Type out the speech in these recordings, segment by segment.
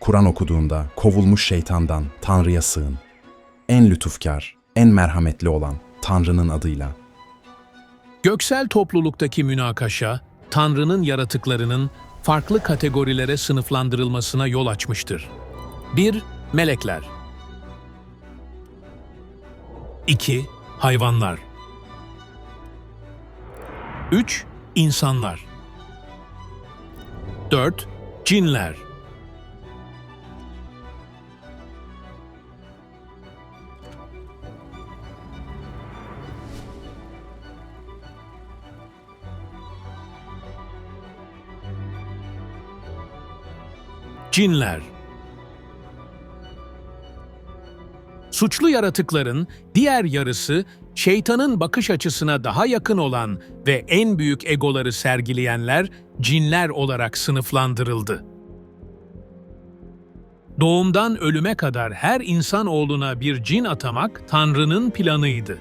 Kur'an okuduğunda kovulmuş şeytandan Tanrı'ya sığın. En lütufkar, en merhametli olan Tanrı'nın adıyla. Göksel topluluktaki münakaşa, Tanrı'nın yaratıklarının farklı kategorilere sınıflandırılmasına yol açmıştır. 1. Melekler 2. Hayvanlar 3. İnsanlar 4. Cinler Cinler Suçlu yaratıkların diğer yarısı şeytanın bakış açısına daha yakın olan ve en büyük egoları sergileyenler cinler olarak sınıflandırıldı. Doğumdan ölüme kadar her insanoğluna bir cin atamak Tanrı'nın planıydı.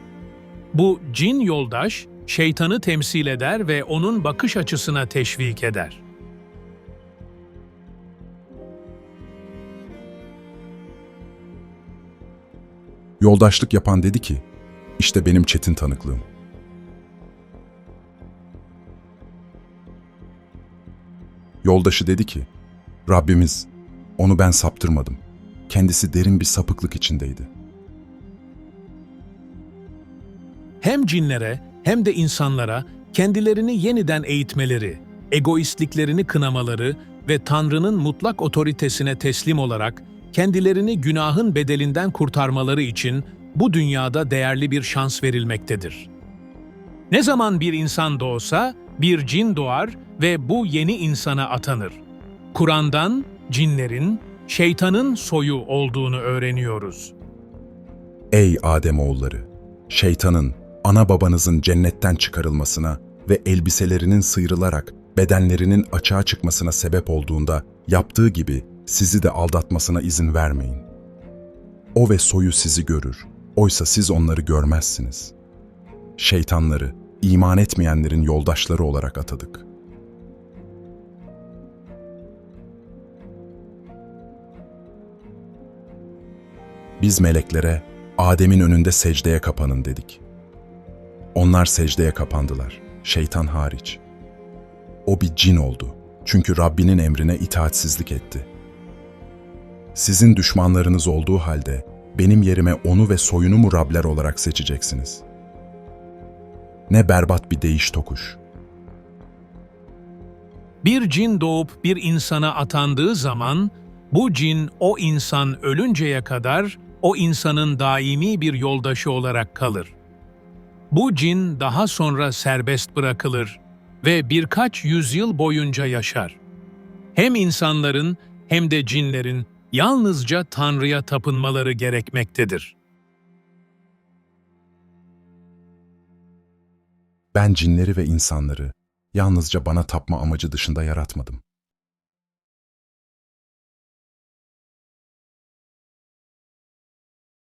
Bu cin yoldaş, şeytanı temsil eder ve onun bakış açısına teşvik eder. Yoldaşlık yapan dedi ki, işte benim çetin tanıklığım. Yoldaşı dedi ki, Rabbimiz, onu ben saptırmadım. Kendisi derin bir sapıklık içindeydi. hem cinlere hem de insanlara kendilerini yeniden eğitmeleri, egoistliklerini kınamaları ve Tanrı'nın mutlak otoritesine teslim olarak kendilerini günahın bedelinden kurtarmaları için bu dünyada değerli bir şans verilmektedir. Ne zaman bir insan doğsa bir cin doğar ve bu yeni insana atanır. Kur'an'dan cinlerin, şeytanın soyu olduğunu öğreniyoruz. Ey Ademoğulları! Şeytanın, ana babanızın cennetten çıkarılmasına ve elbiselerinin sıyrılarak bedenlerinin açığa çıkmasına sebep olduğunda yaptığı gibi sizi de aldatmasına izin vermeyin. O ve soyu sizi görür, oysa siz onları görmezsiniz. Şeytanları, iman etmeyenlerin yoldaşları olarak atadık. Biz meleklere, Adem'in önünde secdeye kapanın dedik. Onlar secdeye kapandılar, şeytan hariç. O bir cin oldu, çünkü Rabbinin emrine itaatsizlik etti. Sizin düşmanlarınız olduğu halde benim yerime onu ve soyunu mu Rabler olarak seçeceksiniz? Ne berbat bir değiş tokuş. Bir cin doğup bir insana atandığı zaman, bu cin o insan ölünceye kadar o insanın daimi bir yoldaşı olarak kalır. Bu cin daha sonra serbest bırakılır ve birkaç yüzyıl boyunca yaşar. Hem insanların hem de cinlerin yalnızca Tanrı'ya tapınmaları gerekmektedir. Ben cinleri ve insanları yalnızca bana tapma amacı dışında yaratmadım.